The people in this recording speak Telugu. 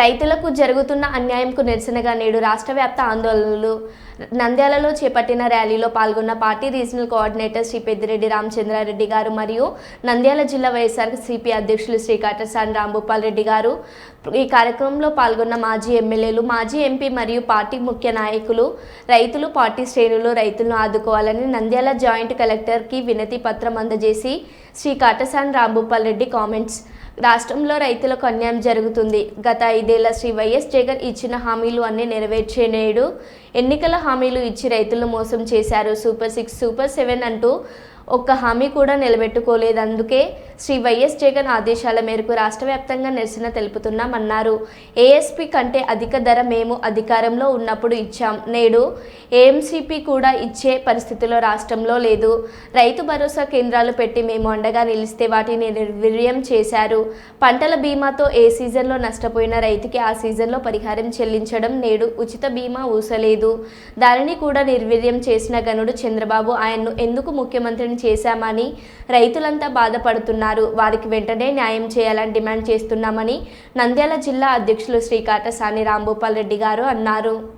రైతులకు జరుగుతున్న అన్యాయంకు నిరసనగా నేడు రాష్ట్ర వ్యాప్త ఆందోళనలు నంద్యాలలో చేపట్టిన ర్యాలీలో పాల్గొన్న party regional coordinator Shri Peddireddy Ramachandra Reddy గారు మరియు నంద్యాల జిల్లా వైఎస్ఆర్ సిపి అధ్యక్షులు శ్రీ కాటసాని రాంభూపాల్ రెడ్డి గారు. ఈ కార్యక్రమంలో పాల్గొన్న మాజీ ఎమ్మెల్యేలు మాజీ ఎంపీ మరియు పార్టీ ముఖ్య నాయకులు రైతులు పార్టీ శ్రేణులు రైతులను ఆదుకోవాలని నంద్యాల జాయింట్ కలెక్టర్కి వినతి పత్రం అందజేసి శ్రీ కాటసాని రాంభూపాల్ రెడ్డి కామెంట్స్ రాష్ట్రంలో రైతులకు అన్యాయం జరుగుతుంది. గత ఐదేళ్ళ శ్రీ వైఎస్ జగన్ ఇచ్చిన హామీలు అన్నీ నెరవేర్చే నేడు ఎన్నికల హామీలు ఇచ్చి రైతులను మోసం చేశారు. సూపర్ సిక్స్ సూపర్ సెవెన్ అంటూ ఒక్క హామీ కూడా నిలబెట్టుకోలేదు. అందుకే శ్రీ వైఎస్ జగన్ ఆదేశాల మేరకు రాష్ట్ర వ్యాప్తంగా నిరసన తెలుపుతున్నామన్నారు. ఏఎస్పీ కంటే అధిక ధర మేము అధికారంలో ఉన్నప్పుడు ఇచ్చాం. నేడు ఏఎంసీపీ కూడా ఇచ్చే పరిస్థితిలో రాష్ట్రంలో లేదు. రైతు భరోసా కేంద్రాలు పెట్టి మేము అండగా నిలిస్తే వాటిని నిర్వీర్యం చేశారు. పంటల బీమాతో ఏ సీజన్లో నష్టపోయిన రైతుకి ఆ సీజన్లో పరిహారం చెల్లించడం నేడు ఉచిత బీమా ఊసలేదు. దానిని కూడా నిర్వీర్యం చేసిన గనుడు చంద్రబాబు ఆయన్ను ఎందుకు ముఖ్యమంత్రిని చేశామని రైతులంతా బాధపడుతున్నారు. వారికి వెంటనే న్యాయం చేయాలని డిమాండ్ చేస్తున్నామని నంద్యాల జిల్లా అధ్యక్షులు శ్రీ కాటసాని రాంభూపాల్ రెడ్డి గారు అన్నారు.